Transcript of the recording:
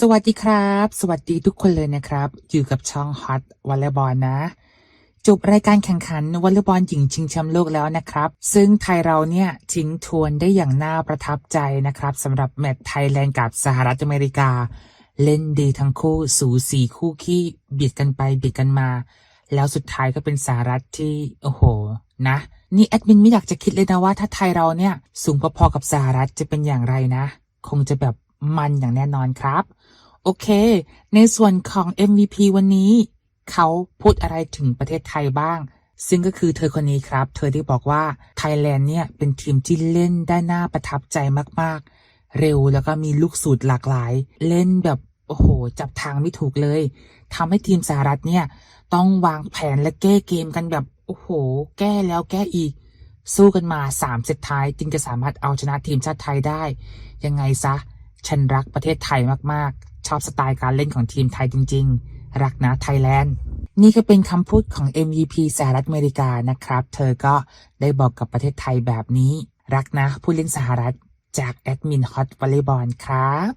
สวัสดีครับ สวัสดีทุกคนเลยนะครับ อยู่กับช่องฮอตวอลเลย์บอลนะ จบรายการแข่งขันวอลเลย์บอลหญิงชิงแชมป์โลกแล้วนะครับ ซึ่งไทยเราเนี่ยทิ้งทวนได้อย่างน่าประทับใจนะครับสำหรับแมตช์ไทยแลนด์กับสหรัฐอเมริกา เล่นดีทั้งคู่สูสีคู่ขี้เบียดกันไปเบียดกันมา แล้วสุดท้ายก็เป็นสหรัฐที่โอ้โหนะนี่แอดมินไม่อยากจะคิดเลยนะว่าถ้าไทยเราเนี่ยสูงพอๆกับสหรัฐจะเป็นอย่างไรนะ คงจะแบบ มันอย่างแน่นอนครับ โอเค ในส่วนของ MVP วันนี้ เขาพูดอะไรถึงประเทศไทยบ้าง ซึ่งก็คือเธอคนนี้ครับ เธอได้บอกว่าไทยแลนด์เนี่ยเป็นทีมที่เล่นได้น่าประทับใจมากๆ เร็วแล้วก็มีลูกสูตรหลากหลาย เล่นแบบโอ้โห จับทางไม่ถูกเลยทำให้ทีมสหรัฐเนี่ย ต้องวางแผนและแก้เกมกันแบบ โอ้โห แก้แล้วแก้อีก สู้กันมาสามเซตท้าย จึงจะสามารถเอาชนะทีมชาติไทยได้ ยังไงซะ ฉันรักประเทศไทยมากๆ ชอบสไตล์การเล่นของทีมไทยจริง ๆ รักนะไทยแลนด์ นี่ก็เป็นคำพูดของ MVP สหรัฐอเมริกานะครับ เธอก็ได้บอกกับประเทศไทยแบบนี้ รักนะผู้เล่นสหรัฐจากแอดมินฮอตวอลเลย์บอลครับ